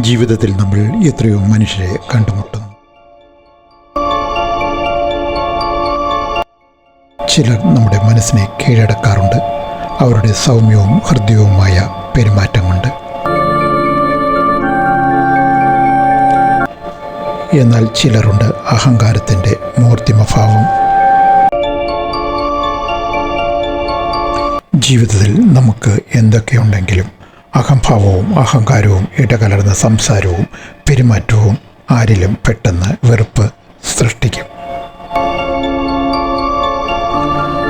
ജീവിതത്തിൽ നമ്മൾ എത്രയോ മനുഷ്യരെ കണ്ടുമുട്ടുന്നു. ചിലർ നമ്മുടെ മനസ്സിനെ കീഴടക്കാറുണ്ട്. അവരുടെ സൗമ്യവും ഹൃദ്യവുമായ പെരുമാറ്റമുണ്ട്. എന്നാൽ ചിലരുണ്ട് അഹങ്കാരത്തിന്റെ മൂർത്തിമഭാവം ജീവിതത്തിൽ നമുക്ക് എന്തൊക്കെയുണ്ടെങ്കിലും അഹംഭാവവും അഹങ്കാരവും ഇടകലർന്ന സംസാരവും പെരുമാറ്റവും ആരിലും പെട്ടെന്ന് വെറുപ്പ് സൃഷ്ടിക്കും.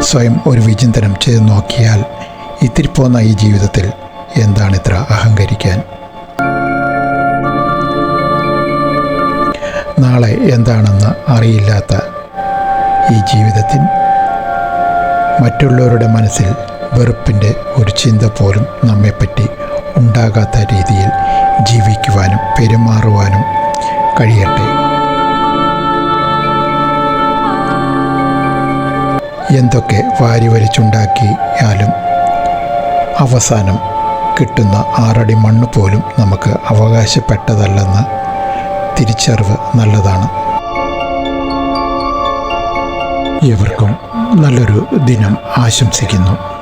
സ്വയം ഒരു വിചിന്തനം ചെയ്ത് നോക്കിയാൽ ഇത്തിരി പോന്ന ഈ ജീവിതത്തിൽ എന്താണിത്ര അഹങ്കരിക്കാൻ? നാളെ എന്താണെന്ന് അറിയില്ലാത്ത ഈ ജീവിതത്തിൽ മറ്റുള്ളവരുടെ മനസ്സിൽ വെറുപ്പിന്റെ ഒരു ചിന്ത പോലും നമ്മെപ്പറ്റി ഉണ്ടാകാത്ത രീതിയിൽ ജീവിക്കുവാനും പെരുമാറുവാനും കഴിയട്ടെ. എന്തൊക്കെ വാരി വലിച്ചുണ്ടാക്കിയാലും അവസാനം കിട്ടുന്ന ആറടി മണ്ണ് പോലും നമുക്ക് അവകാശപ്പെട്ടതല്ലെന്ന് തിരിച്ചറിവ് നല്ലതാണ്. ഏവർക്കും നല്ലൊരു ദിനം ആശംസിക്കുന്നു.